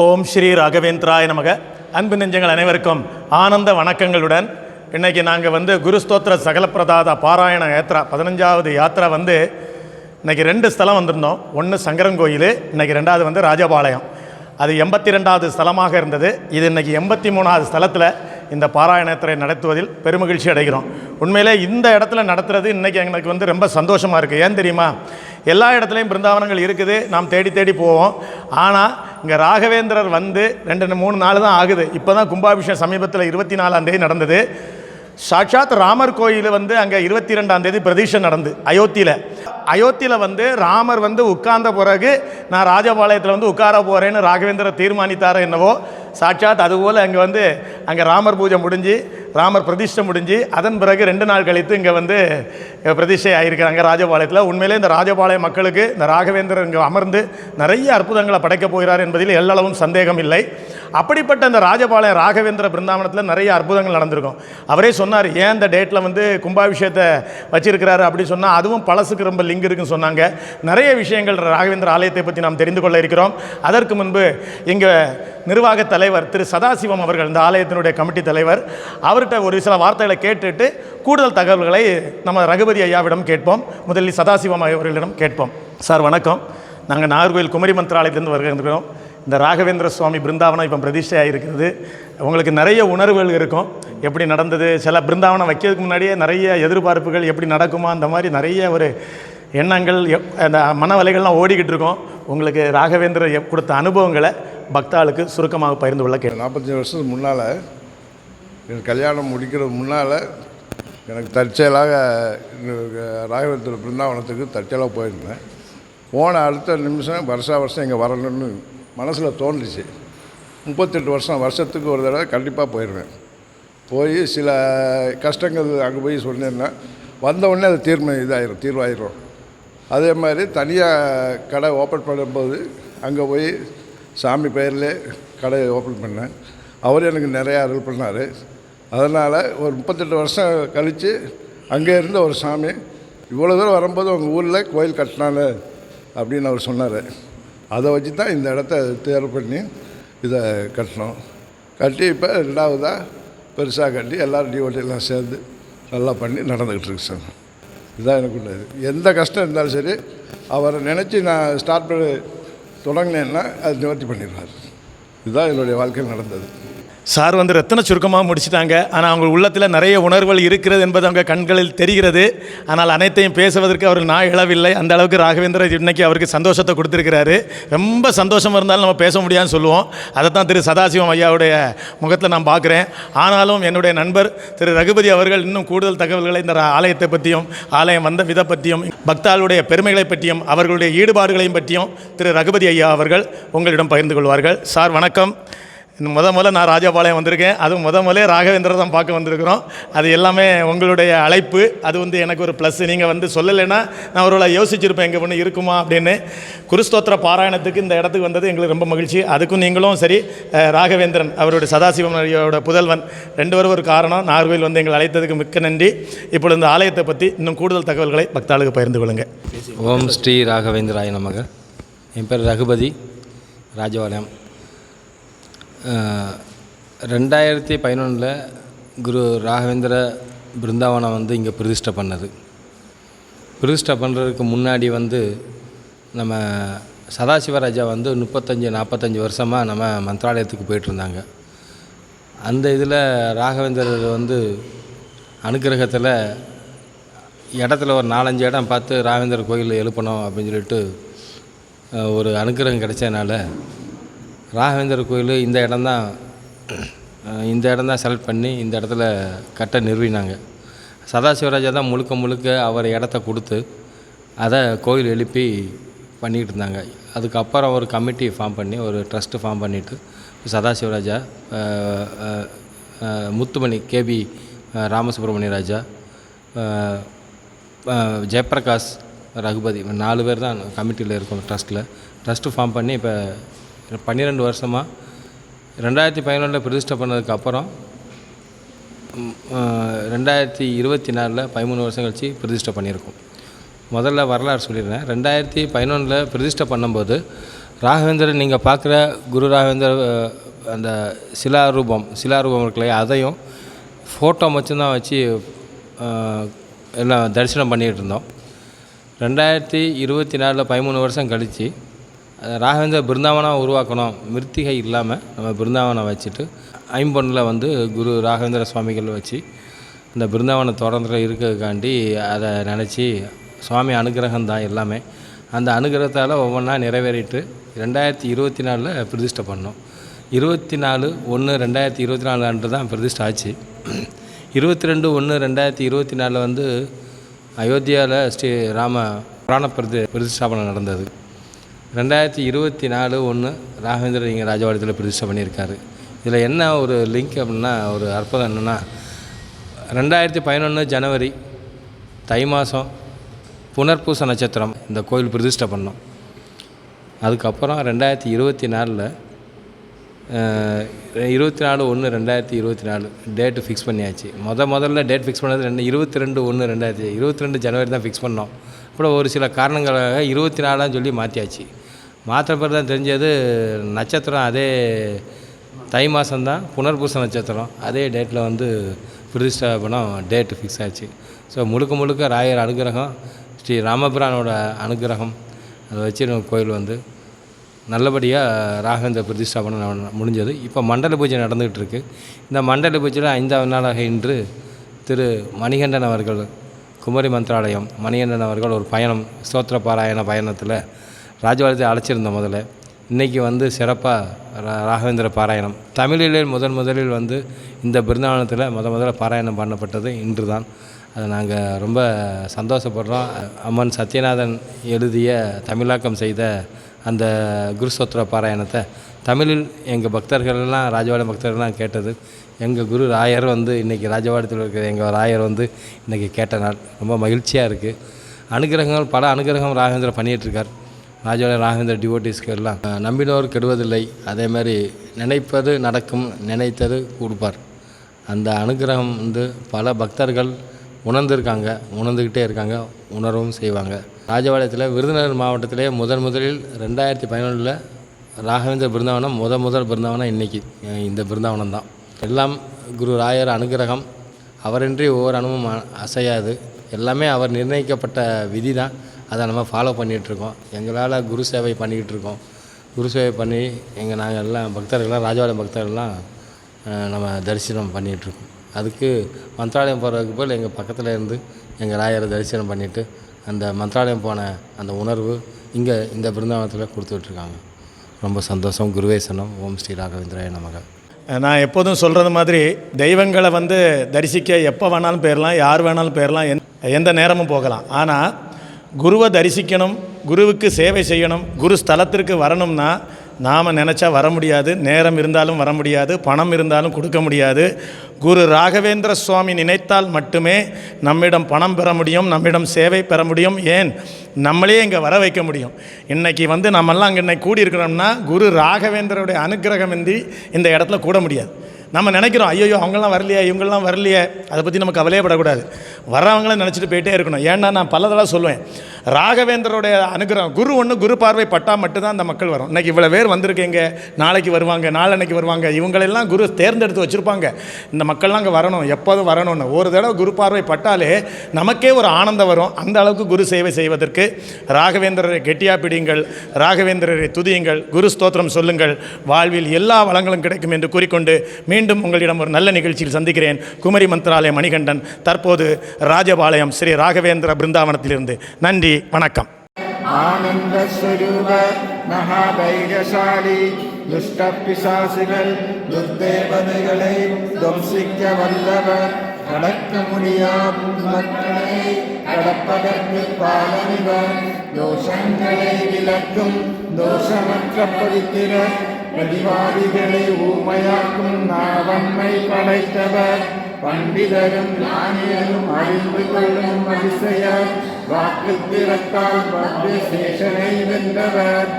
ஓம் ஸ்ரீ ராகவேந்திராய நமக. அன்பு நெஞ்சங்கள் அனைவருக்கும் ஆனந்த வணக்கங்களுடன் இன்னைக்கு நாங்கள் வந்து குருஸ்தோத்திர சகலப்பிரதாத பாராயண யாத்ரா பதினஞ்சாவது யாத்ரா வந்து இன்னைக்கு ரெண்டு ஸ்தலம் வந்திருந்தோம். ஒன்று சங்கரன் கோயில் இன்னைக்கு ரெண்டாவது வந்து ராஜபாளையம். அது எண்பத்தி ரெண்டாவது ஸ்தலமாக இருந்தது. இது இன்னைக்கு எண்பத்தி மூணாவது ஸ்தலத்தில் இந்த பாராயணத்தை நடத்துவதில் பெருமகிழ்ச்சி அடைகிறோம். உண்மையிலே இந்த இடத்துல நடத்துறது இன்னைக்கு எங்களுக்கு வந்து ரொம்ப சந்தோஷமாக இருக்குது ஏன் தெரியுமா? எல்லா இடத்துலையும் பிருந்தாவனங்கள் இருக்குது. நாம் தேடி தேடி போவோம். ஆனால் இங்கே ராகவேந்திரர் வந்து ரெண்டு மூணு நாள் தான் ஆகுது. இப்போ தான் கும்பாபிஷேகம் சமீபத்தில் இருபத்தி நாலாம் தேதி நடந்தது. சாட்சாத் ராமர் கோயில் வந்து அங்கே இருபத்தி ரெண்டாம் தேதி நடந்து அயோத்தியில். அயோத்தியில் வந்து ராமர் வந்து உட்கார்ந்த பிறகு நான் ராஜபாளையத்தில் வந்து உட்கார போகிறேன்னு ராகவேந்திரர் தீர்மானித்தாரோ என்னவோ சாட்சாத் அதுபோல் அங்கே வந்து அங்கே ராமர் பூஜை முடிஞ்சு ராமர் பிரதிஷ்டை முடிஞ்சு அதன் பிறகு ரெண்டு நாள் கழித்து இங்கே வந்து பிரதிஷ்டை ஆகியிருக்கிறாங்க ராஜபாளையத்தில். உண்மையிலே இந்த ராஜபாளைய மக்களுக்கு இந்த ராகவேந்திரர் இங்கே அமர்ந்து நிறைய அற்புதங்களை படைக்கப் போகிறார் என்பதில் எல்லளவும் சந்தேகம் இல்லை. அப்படிப்பட்ட அந்த ராஜபாளையம் ராகவேந்திர பிருந்தாவனத்தில் நிறைய அற்புதங்கள் நடந்திருக்கும். அவரே சொன்னார் ஏன் இந்த டேட்டில் வந்து கும்பாபிஷேகத்தை வச்சிருக்கிறாரு? அப்படி சொன்னால் அதுவும் பழசுக்கு ரொம்ப லிங்க் இருக்குன்னு சொன்னாங்க. நிறைய விஷயங்கள் ராகவேந்திர ஆலயத்தை பற்றி நாம் தெரிந்து கொள்ள இருக்கிறோம். அதற்கு முன்பு எங்கள் நிர்வாக தலைவர் திரு சதாசிவம் அவர்கள் இந்த ஆலயத்தினுடைய கமிட்டி தலைவர் அவர்கிட்ட ஒரு சில வார்த்தைகளை கேட்டுட்டு கூடுதல் தகவல்களை நம்ம ரகுபதி ஐயாவிடம் கேட்போம். முதலில் சதாசிவம் அவர்களிடம் கேட்போம். சார் வணக்கம். நாங்கள் நாகர்கோவில் குமரி மந்திராலயத்திலிருந்து வருகிறோம். இந்த ராகவேந்திர சுவாமி பிருந்தாவனம் இப்போ பிரதிஷ்டை ஆகிருக்கிறது உங்களுக்கு நிறைய உணர்வுகள் இருக்கும். எப்படி நடந்தது? சில பிருந்தாவனம் வைக்கிறதுக்கு முன்னாடியே நிறைய எதிர்பார்ப்புகள் எப்படி நடக்குமா அந்த மாதிரி நிறைய ஒரு எண்ணங்கள் எப்- அந்த மனவலைகள்லாம் ஓடிக்கிட்டு இருக்கோம். உங்களுக்கு ராகவேந்திர எப்- கொடுத்த அனுபவங்களை பக்தாளுக்கு சுருக்கமாக பகிர்ந்து கொள்ள கேட்கலாம் நாற்பத்தஞ்சு வருஷத்துக்கு முன்னால் எனக்கு கல்யாணம் முடிக்கிறதுக்கு முன்னால் எனக்கு தற்செயலாக ராகவேந்திர பிருந்தாவனத்துக்கு தற்செயலாக போயிருந்தேன். போன அடுத்த நிமிஷம் வருஷா வருஷம் இங்கே வரணும்னு மனசில் தோன்றுச்சு. முப்பத்தெட்டு வருஷம் வருஷத்துக்கு ஒரு தடவை கண்டிப்பாக போயிடுவேன் போய் சில கஷ்டங்கள் அங்கே போய் சொன்னேன்னா வந்தவுடனே அது தீர்மை இதாகிடும் தீர்வாயிரும். அதே மாதிரி தனியாக கடை ஓப்பன் பண்ணும்போது அங்கே போய் சாமி பெயரில் கடை ஓப்பன் பண்ணேன். அவர் எனக்கு நிறையா அருள் பண்ணார். அதனால் ஒரு முப்பத்தெட்டு வருஷம் கழித்து அங்கே இருந்த ஒரு சாமி இவ்வளோ தூரம் வரும்போது உங்கள் ஊரில் கோயில் கட்டினாங்க அப்படின்னு அவர் சொன்னார். அதை வச்சு தான் இந்த இடத்த தேர்வு பண்ணி இதை கட்டினோம் கட்டி இப்போ ரெண்டாவதாக பெருசாக கட்டி எல்லோரும் டிஓட்டிலாம் சேர்ந்து நல்லா பண்ணி நடந்துக்கிட்டு இருக்கு சார். இதுதான் எனக்கு உள்ளது. எந்த கஷ்டம் இருந்தாலும் சரி அவரை நினச்சி நான் ஸ்டார்ட் பண்ணி தொடங்கினேன்னா அது நிவர்த்தி பண்ணிடுவார். இதுதான் என்னுடைய வாழ்க்கையில் நடந்தது. சார் வந்து ரத்தன சுருக்கமாக முடிச்சிட்டாங்க. ஆனால் அவங்க உள்ளத்தில் நிறைய உணர்வுகள் இருக்கிறது என்பது அவங்க கண்களில் தெரிகிறது. ஆனால் அனைத்தையும் பேசுவதற்கு அவர் நான் இழவில்லை அந்த அளவுக்கு ராகவேந்திரர் இன்னைக்கு அவருக்கு சந்தோஷத்தை கொடுத்துருக்கிறாரு. ரொம்ப சந்தோஷமாக இருந்தாலும் நம்ம பேச முடியாதுன்னு சொல்லுவோம். அதை தான் திரு சதாசிவம் ஐயாவுடைய முகத்தில் நான் பார்க்குறேன். ஆனாலும் என்னுடைய நண்பர் திரு ரகுபதி அவர்கள் இன்னும் கூடுதல் தகவல்களை இந்த ஆலயத்தை பற்றியும் ஆலயம் வந்த விதை பற்றியும் பக்தாளுடைய பெருமைகளை பற்றியும் அவர்களுடைய ஈடுபாடுகளையும் பற்றியும் திரு ரகுபதி ஐயா அவர்கள் உங்களிடம் பகிர்ந்து கொள்வார்கள். சார் வணக்கம். இந்த முத முதல்ல நான் ராஜபாளையம் வந்திருக்கேன். அதுவும் முத முதலே ராகவேந்திர தான் பார்க்க வந்திருக்கிறோம். அது எல்லாமே உங்களுடைய அழைப்பு. அது வந்து எனக்கு ஒரு ப்ளஸ் நீங்கள் வந்து சொல்லலைன்னா நான் ஒருவேளை யோசிச்சிருப்பேன் எங்கே ஒன்று இருக்குமா அப்படின்னு. குருஸ்தோத்திர பாராயணத்துக்கு இந்த இடத்துக்கு வந்தது எங்களுக்கு ரொம்ப மகிழ்ச்சி. அதுக்கும் நீங்களும் சரி ராகவேந்திரன் அவருடைய சதாசிவம் ஐயாவோட புதல்வன். ரெண்டு பேரும் ஒரு காரணம். நாகர்கோவில் வந்து எங்களை அழைத்ததுக்கு மிக்க நன்றி. இப்பொழுது இந்த ஆலயத்தை பற்றி இன்னும் கூடுதல் தகவல்களை பக்தாளுக்கு பகிர்ந்து கொள்ளுங்கள். ஓம் ஸ்ரீ ராகவேந்திராய நமக. என் பேர் ரகுபதி. ராஜபாளையம். ரெண்டாயிரத்தி பதினொன்றில் குரு ராகவேந்திர பிருந்தாவனம் வந்து இங்கே பிரதிஷ்டை பண்ணது. பிரதிஷ்டை பண்ணுறதுக்கு முன்னாடி வந்து நம்ம சதாசிவராஜா வந்து முப்பத்தஞ்சு நாற்பத்தஞ்சு வருஷமாக நம்ம மந்திராலயத்துக்கு போயிட்டுருந்தாங்க. அந்த இதில் ராகவேந்திரர் வந்து அனுக்கிரகத்தில் இடத்துல ஒரு நாலஞ்சு இடம் பார்த்து ராகவேந்தர் கோயில் எழுப்பணும் அப்படின்னு சொல்லிட்டு ஒரு அனுக்கிரகம் கிடைச்சதுனால ராகவேந்தர் கோயில் இந்த இடம்தான் இந்த இடம் தான் செலக்ட் பண்ணி இந்த இடத்துல கட்ட நிறுவினாங்க. சதாசிவராஜா தான் முழுக்க முழுக்க அவர் இடத்த கொடுத்து அதை கோயில் எழுப்பி பண்ணிக்கிட்டு இருந்தாங்க. அதுக்கப்புறம் ஒரு கமிட்டி ஃபார்ம் பண்ணி ஒரு ட்ரஸ்ட்டு ஃபார்ம் பண்ணிவிட்டு சதாசிவராஜா முத்துமணி கேபி ராமசுப்ரமணிய ராஜா ஜெயபிரகாஷ் ரகுபதி நாலு பேர் தான் கமிட்டியில் இருக்கோம் ட்ரஸ்ட்டில் ட்ரஸ்ட்டு ஃபார்ம் பண்ணி இப்போ பன்னிரெண்டு வருஷமாக ரெண்டாயிரத்தி பதினொன்றில் பிரதிஷ்டை பண்ணதுக்கப்புறம் ரெண்டாயிரத்தி இருபத்தி நாலில் பதிமூணு வருஷம் கழித்து பிரதிஷ்டை பண்ணியிருக்கோம். முதல்ல வரலாறு சொல்லிடுறேன். ரெண்டாயிரத்தி பதினொன்றில் பிரதிஷ்டை பண்ணும்போது ராகவேந்திரன் நீங்கள் பார்க்குற குரு ராகவேந்தர் அந்த சிலாரூபம் சிலாரூபம் இருக்குல்லையா அதையும் ஃபோட்டோ மட்டும்தான் வச்சு எல்லாம் தரிசனம் பண்ணிகிட்டு இருந்தோம். ரெண்டாயிரத்தி இருபத்தி நாலில் பதிமூணு வருஷம் கழித்து ராகவேந்திர பிருந்தாவனம் உருவாக்கணும். மிருத்திகை இல்லாமல் நம்ம பிருந்தாவனம் வச்சுட்டு ஐம்பொன்னில் வந்து குரு ராகவேந்திர சுவாமிகள் வச்சு இந்த பிருந்தாவனை தொடர்ந்து இருக்கிறதுக்காண்டி அதை நினச்சி சுவாமி அனுகிரகம் தான் எல்லாமே. அந்த அனுகிரகத்தால் ஒவ்வொன்றா நிறைவேறிட்டு ரெண்டாயிரத்தி இருபத்தி நாலில் பிரதிஷ்டை பண்ணோம். இருபத்தி நாலு ஒன்று ரெண்டாயிரத்தி இருபத்தி நாலு அன்று தான் பிரதிஷ்டை ஆச்சு. இருபத்தி ரெண்டு ஒன்று ரெண்டாயிரத்தி இருபத்தி நாலில் வந்து அயோத்தியாவில் ஸ்ரீ ராம புராண பிரதி பிரதிஷ்டாபனம் நடந்தது. ரெண்டாயிரத்தி இருபத்தி நாலு ஒன்று ராகவேந்திரர் இங்கே ராஜவாடத்தில் பிரதிஷ்டை பண்ணியிருக்காரு. இதில் என்ன ஒரு லிங்க் அப்படின்னா ஒரு அற்புதம் என்னென்னா ரெண்டாயிரத்தி பதினொன்று ஜனவரி தை மாதம் புனர்பூச நட்சத்திரம் இந்த கோயில் பிரதிஷ்டை பண்ணோம். அதுக்கப்புறம் ரெண்டாயிரத்தி இருபத்தி நாலில் இருபத்தி நாலு ஒன்று ரெண்டாயிரத்தி இருபத்தி நாலு டேட்டு ஃபிக்ஸ் பண்ணியாச்சு. முத முதல்ல டேட் ஃபிக்ஸ் பண்ணது ரெண்டு இருபத்தி ரெண்டு ஒன்று ரெண்டாயிரத்தி இருபத்தி ரெண்டு ஜனவரி தான் ஃபிக்ஸ் பண்ணோம். அப்புறம் ஒரு சில காரணங்களாக இருபத்தி நாலாம் சொல்லி மாற்றியாச்சு மாற்ற பிறகு தான் தெரிஞ்சது நட்சத்திரம் அதே தை மாதம்தான் புனர்பூச நட்சத்திரம் அதே டேட்டில் வந்து பிரதிஷ்டாபனம் டேட்டு ஃபிக்ஸ் ஆச்சு. ஸோ முழுக்க முழுக்க ராயர் அனுகிரகம் ஸ்ரீ ராமபிரானோட அனுகிரகம் அதை வச்சு நம்ம கோயில் வந்து நல்லபடியாக ராகவேந்திர பிரதிஷ்டாபனம் முடிஞ்சது. இப்போ மண்டல பூஜை நடந்துகிட்ருக்கு இந்த மண்டல பூஜையில் ஐந்தாவது நாளாக இன்று திரு மணிகண்டன் அவர்கள் குமரி மந்திராலயம் மணிகண்டன் அவர்கள் ஒரு பயணம் ஸ்தோத்திர பாராயண பயணத்தில் ராஜபாளையத்தை அழைச்சிருந்தோம் முதல்ல. இன்றைக்கி வந்து சிறப்பாக ரா ராகவேந்திர பாராயணம். தமிழிலே முதன் முதலில் வந்து இந்த பிருந்தாவனத்தில் முத முதல்ல பாராயணம் பண்ணப்பட்டது இன்று தான் அதை நாங்கள் ரொம்ப சந்தோஷப்படுறோம். அம்மன் சத்யநாதன் எழுதிய தமிழாக்கம் செய்த அந்த குருஸ்தோத்திர பாராயணத்தை தமிழில் எங்கள் பக்தர்கள்லாம் ராஜவாடி பக்தர்கள்லாம் கேட்டது. எங்கள் குரு ராயர் வந்து இன்றைக்கி ராஜவாடத்தில் இருக்கிற எங்கள் ராயர் வந்து இன்றைக்கி கேட்ட நாள். ரொம்ப மகிழ்ச்சியாக இருக்குது அனுகிரகங்கள் பல அனுகிரகம் ராகவேந்திர பண்ணிகிட்ருக்கார். ராஜபாளையம் ராகவேந்திர டிவோட்டிஸ்க்கு எல்லாம் நம்பினோர் கெடுவதில்லை. அதே மாதிரி நினைப்பது நடக்கும் நினைத்தது கொடுப்பார். அந்த அனுகிரகம் வந்து பல பக்தர்கள் உணர்ந்திருக்காங்க உணர்ந்துக்கிட்டே இருக்காங்க உணரவும் செய்வாங்க. ராஜபாளையத்தில் விருதுநகர் மாவட்டத்திலே முதன் முதலில் ரெண்டாயிரத்தி பதினொன்றில் ராகவேந்திர பிருந்தாவனம் முத முதல் பிருந்தாவனம் இன்றைக்கி இந்த பிருந்தாவனம் தான் எல்லாம் குரு ராயர் அனுகிரகம். அவரின்றி ஒவ்வொரு அணுவும் அசையாது. எல்லாமே அவர் நிர்ணயிக்கப்பட்ட விதி தான் அதை நம்ம ஃபாலோ பண்ணிகிட்ருக்கோம். எங்களால் குரு சேவை பண்ணிக்கிட்டு இருக்கோம் குரு சேவை பண்ணி எங்கள் நாங்கள் எல்லாம் பக்தர்கள்லாம் ராஜபாளையம் பக்தர்கள்லாம் நம்ம தரிசனம் பண்ணிகிட்ருக்கோம். அதுக்கு மந்திராலயம் போகிறதுக்கு போல் எங்கள் பக்கத்தில் இருந்து எங்கள் ராயரை தரிசனம் பண்ணிவிட்டு அந்த மந்திராலயம் போன அந்த உணர்வு இங்கே இந்த பிருந்தாவனத்தில் கொடுத்துட்ருக்காங்க ரொம்ப சந்தோஷம். குருவேசனம் ஓம் ஸ்ரீ ராகவேந்திராய நமக. நான் எப்போதும் சொல்கிறது மாதிரி தெய்வங்களை வந்து தரிசிக்க எப்போ வேணாலும் போயிடலாம் யார் வேணாலும் போயிடலாம் எந் எந்த நேரமும் போகலாம். ஆனால் குருவை தரிசிக்கணும் குருவுக்கு சேவை செய்யணும் குரு ஸ்தலத்திற்கு வரணும்னா நாம் நினச்சா வர முடியாது நேரம் இருந்தாலும் வர முடியாது பணம் இருந்தாலும் கொடுக்க முடியாது. குரு ராகவேந்திர சுவாமி நினைத்தால் மட்டுமே நம்மிடம் பணம் பெற முடியும் நம்மிடம் சேவை பெற முடியும். ஏன்? நம்மளே இங்கே வர வைக்க முடியும். இன்றைக்கி வந்து நம்மெல்லாம் அங்கே இன்னைக்கு கூடியிருக்கிறோம்னா குரு ராகவேந்திரருடைய அனுக்கிரகம் இன்றி இந்த இடத்துல கூட முடியாது. நம்ம நினைக்கிறோம் ஐயோ அவங்களாம் வரலையே இவங்கெல்லாம் வரலையே. அதை பற்றி நம்ம கவலையப்படக்கூடாது வர்றவங்கள நினச்சிட்டு போயிட்டே இருக்கணும். ஏன்னா நான் பல தடவை சொல்லுவேன் ராகவேந்தருடைய அனுகிரகம் குரு ஒன்று குரு பார்வை பட்டால் மட்டும்தான் அந்த மக்கள் வரும். இன்னைக்கு இவ்வளோ பேர் வந்திருக்கீங்க நாளைக்கு வருவாங்க நாளன்னைக்கு வருவாங்க இவங்களெல்லாம் குரு தேர்ந்தெடுத்து வச்சுருப்பாங்க. இந்த மக்கள்லாம் அங்கே வரணும் எப்போதும் வரணும்னு. ஒரு தடவை குரு பார்வை பட்டாலே நமக்கே ஒரு ஆனந்தம் வரும். அந்த அளவுக்கு குரு சேவை செய்வதற்கு. ராகவேந்திரரை கெட்டியா பிடியுங்கள் ராகவேந்திரரை துதியுங்கள் குரு ஸ்தோத்திரம் சொல்லுங்கள். வாழ்வில் எல்லா வளங்களும் கிடைக்கும் என்று கூறிக்கொண்டு மீண்டும் மீண்டும் உங்களிடம் ஒரு நல்ல நிகழ்ச்சியில் சந்திக்கிறேன். குமரி மந்திராலய மணிகண்டன். தற்போது ராஜபாளையம் ஸ்ரீ ராகவேந்திர பிருந்தாவனத்திலிருந்து. நன்றி வணக்கம். ஆனந்த ஸ்வரூப மகாதைகசாலி துஷ்டபிசாசிகள் துர்தேவதைகளை துவம்சிக்க வல்லவர். கடக்க முடியாகும் மக்களை கடப்பதற்கு பாலனிவர் தோஷங்களை விளக்கும் தோஷமற்ற பவித்திரர் பிரதிவாதிகளை ஊமையாக்கும் நாவம்மை படைத்தவர் பண்டிதரும் ஞானியரும் அறிந்து கொள்ளும் அதிசயர் வாக்கு திறத்தால் பத்து சேஷனை வென்றவர்